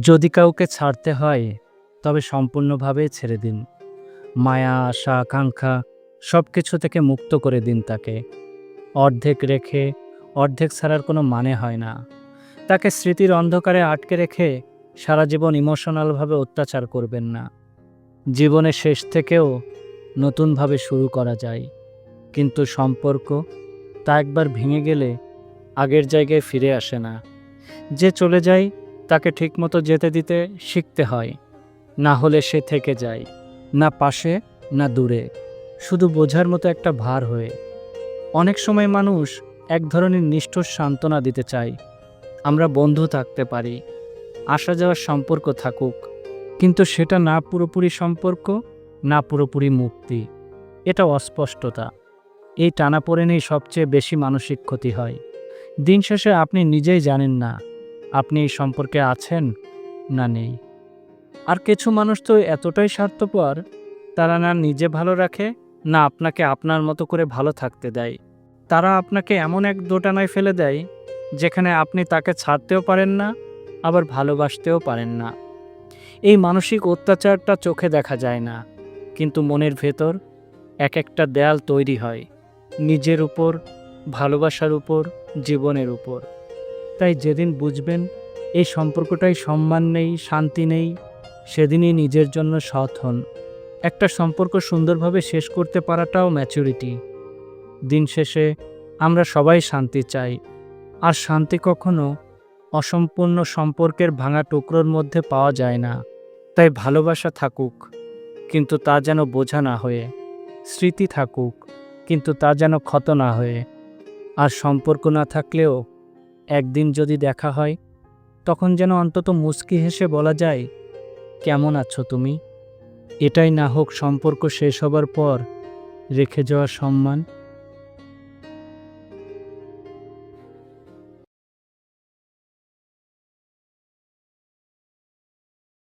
যদি কাউকে ছাড়তে হয়, তবে সম্পূর্ণভাবে ছেড়ে দিন। মায়া, আশা, আকাঙ্ক্ষা সব কিছু থেকে মুক্ত করে দিন তাকে। অর্ধেক রেখে, অর্ধেক ছাড়ার কোনো মানে হয় না। তাকে স্মৃতির অন্ধকারে আটকে রেখে সারা জীবন ইমোশনালভাবে অত্যাচার করবেন না। জীবনের শেষ থেকেও নতুনভাবে শুরু করা যায়। কিন্তু সম্পর্ক তা একবার ভেঙে গেলে আগের জায়গায় ফিরে আসে না। যে চলে যায় তাকে ঠিকমতো যেতে দিতে শিখতে হয়, না হলে সে থেকে যায়, না পাশে, না দূরে। শুধু বোঝার মতো একটা ভার হয়ে। অনেক সময় মানুষ এক ধরনের নিষ্ঠুর সান্ত্বনা দিতে চায়, আমরা বন্ধু থাকতে পারি, আসা যাওয়ার সম্পর্ক থাকুক, কিন্তু সেটা না পুরোপুরি সম্পর্ক, না পুরোপুরি মুক্তি। এটা অস্পষ্টতা। এই টানাপোড়েনেই সবচেয়ে বেশি মানসিক ক্ষতি হয়। দিন শেষে আপনি নিজেই জানেন না আপনি এই সম্পর্কে আছেন না নেই? আর কিছু মানুষ তো এতটাই স্বার্থপর, তারা না নিজে ভালো রাখে, না আপনাকে আপনার মতো করে ভালো থাকতে দেয়। তারা আপনাকে এমন এক দোটানায় ফেলে দেয়, যেখানে আপনি তাকে ছাড়তেও পারেন না, আবার ভালোবাসতেও পারেন না। এই মানসিক অত্যাচারটা চোখে দেখা যায় না, কিন্তু মনের ভেতর এক একটা দেয়াল তৈরি হয়, নিজের উপর, ভালোবাসার উপর, জীবনের উপর। তাই যেদিন বুঝবেন, এই সম্পর্কটাই সম্মান নেই, শান্তি নেই, সেদিনই নিজের জন্য সৎ হন। একটা সম্পর্ক সুন্দরভাবে শেষ করতে পারাটাও ম্যাচুরিটি দিন শেষে আমরা সবাই শান্তি চাই। আর শান্তি কখনো অসম্পূর্ণ সম্পর্কের ভাঙা টুকরোর মধ্যে পাওয়া যায় না। তাই ভালোবাসা থাকুক, কিন্তু তা যেন বোঝা না হয়ে। স্মৃতি থাকুক, কিন্তু তা যেন ক্ষত না হয়ে। আর সম্পর্ক না থাকলেও একদিন যদি দেখা হয়, তখন যেন অন্তত মুস্কি হেসে বলা যায়, কেমন আছো তুমি? এটাই না হোক সম্পর্ক শেষ হবার পর রেখে যাওয়া সম্মান।